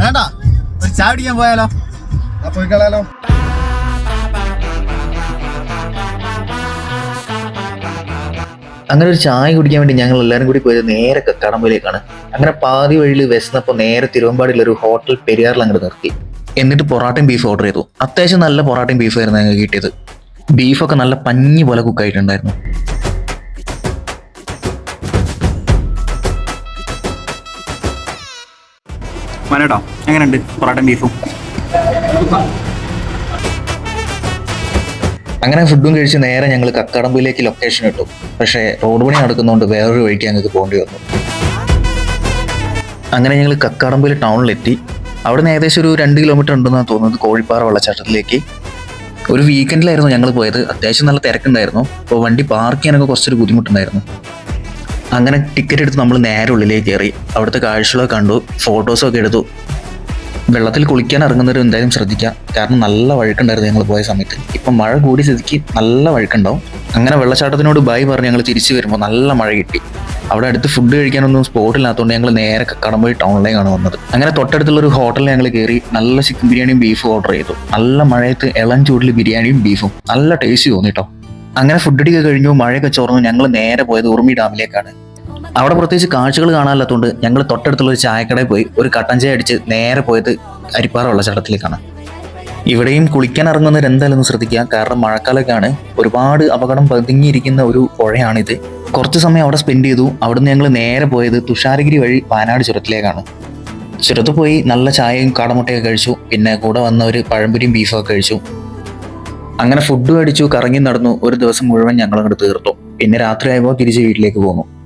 വേണ്ട ഒരു ചായ കുടിക്കാൻ പോയാലോ? ആ പോയി കളയാലോ. അങ്ങനെ ഒരു ചായ കുടിക്കാൻ വേണ്ടി ഞങ്ങൾ എല്ലാവരും കൂടി പോയത് നേരെ കക്കാടമ്പയിലേക്കാണ് അങ്ങനെ പാതി വഴിയിൽ വിശന്നപ്പോൾ നേരെ തിരുവമ്പാടിയിൽ ഒരു ഹോട്ടൽ പെരിയാറിൽ അങ്ങോട്ട് നിർത്തി. എന്നിട്ട് പൊറാട്ടയും ബീഫ് ഓർഡർ ചെയ്തു. അത്യാവശ്യം നല്ല പൊറാട്ടയും ബീഫായിരുന്നു ഞങ്ങൾക്ക് കിട്ടിയത്. ബീഫൊക്കെ നല്ല പഞ്ഞി പോലെ കുക്കായിട്ടുണ്ടായിരുന്നു മനോട്ടോ എങ്ങനെയുണ്ട് പൊറാട്ടം ബീഫും? അങ്ങനെ ഫുഡും കഴിച്ച് നേരെ ഞങ്ങൾ കക്കാടമ്പയിലേക്ക് ലൊക്കേഷൻ ഇട്ടു. പക്ഷേ റോഡ് പണി നടക്കുന്നതുകൊണ്ട് വേറൊരു വഴിക്ക് ഞങ്ങൾക്ക് പോകേണ്ടി വന്നു. അങ്ങനെ ഞങ്ങൾ കക്കാടമ്പയിൽ ടൗണിലെത്തി അവിടെ നിന്ന് ഏകദേശം ഒരു രണ്ട് കിലോമീറ്റർ ഉണ്ടെന്നാണ് തോന്നുന്നത് കോഴിപ്പാറ വെള്ളച്ചാട്ടത്തിലേക്ക്. ഒരു വീക്കെൻഡിലായിരുന്നു ഞങ്ങൾ പോയത്. അത്യാവശ്യം നല്ല തിരക്കുണ്ടായിരുന്നു. അപ്പോൾ വണ്ടി പാർക്ക് ചെയ്യാനൊക്കെ കുറച്ചൊരു ബുദ്ധിമുട്ടുണ്ടായിരുന്നു. അങ്ങനെ ടിക്കറ്റ് എടുത്ത് നമ്മൾ നേരെ ഉള്ളിലേക്ക് കയറി. അവിടുത്തെ കാഴ്ചകളൊക്കെ കണ്ടു ഫോട്ടോസൊക്കെ എടുത്തു. വെള്ളത്തിൽ കുളിക്കാൻ ഇറങ്ങുന്നവർ എന്തായാലും ശ്രദ്ധിക്കുക കാരണം നല്ല വഴുക്കുണ്ടായിരുന്നു ഞങ്ങൾ പോയ സമയത്ത്. ഇപ്പം മഴ കൂടി സ്ഥിതിക്ക് നല്ല വഴുക്കുണ്ടാവും. അങ്ങനെ വെള്ളച്ചാട്ടത്തിനോട് ബൈ പറഞ്ഞ് ഞങ്ങൾ തിരിച്ചു വരുമ്പോൾ നല്ല മഴ കിട്ടി. അവിടെ അടുത്ത് ഫുഡ് കഴിക്കാനൊന്നും സ്പോട്ടില്ലാത്തതുകൊണ്ട് ഞങ്ങൾ നേരെ കടമ്പഴി ടൗണിലേക്കാണ് വന്നത്. അങ്ങനെ തൊട്ടടുത്തുള്ള ഒരു ഹോട്ടലിൽ ഞങ്ങൾ കയറി നല്ല ചിക്കൻ ബിരിയാണിയും ബീഫും ഓർഡർ ചെയ്തു. നല്ല മഴയത്ത് ഇളം ചൂടിൽ ബിരിയാണിയും ബീഫും നല്ല ടേസ്റ്റ് തോന്നി കേട്ടോ അങ്ങനെ ഫുഡ് അടിക്കുക കഴിഞ്ഞു മഴയൊക്കെ ചോർന്നു ഞങ്ങൾ നേരെ പോയത് ഉറുമി ഡാമിലേക്കാണ്. അവിടെ പ്രത്യേകിച്ച് കാഴ്ചകൾ കാണാനില്ലാത്തതുകൊണ്ട് ഞങ്ങൾ തൊട്ടടുത്തുള്ള ഒരു ചായക്കടയിൽ പോയി ഒരു കട്ടൻ ചായ അടിച്ച് നേരെ പോയത് അരിപ്പാറ വെള്ളച്ചാട്ടത്തിലേക്കാണ് ഇവിടെയും കുളിക്കാൻ ഇറങ്ങുന്നവർ എന്തായാലും ശ്രദ്ധിക്കുക. കാരണം മഴക്കാലമൊക്കെയാണ്. ഒരുപാട് അപകടം പതുങ്ങിയിരിക്കുന്ന ഒരു പുഴയാണിത്. കുറച്ച് സമയം അവിടെ സ്പെൻഡ് ചെയ്തു. അവിടുന്ന് ഞങ്ങൾ നേരെ പോയത് തുഷാരഗിരി വഴി വയനാട് ചുരത്തിലേക്കാണ്. ചുരത്ത് പോയി നല്ല ചായയും കാടമുട്ടയൊക്കെ കഴിച്ചു. പിന്നെ കൂടെ വന്ന ഒരു പഴംപൊരിയും ബീഫൊക്കെ കഴിച്ചു. അങ്ങനെ ഫുഡ് അടിച്ചു കറങ്ങി നടന്നു. ഒരു ദിവസം മുഴുവൻ ഞങ്ങൾ അങ്ങോട്ട് തീർത്തു. പിന്നെ രാത്രിയായപ്പോൾ തിരിച്ച് വീട്ടിലേക്ക് പോന്നു.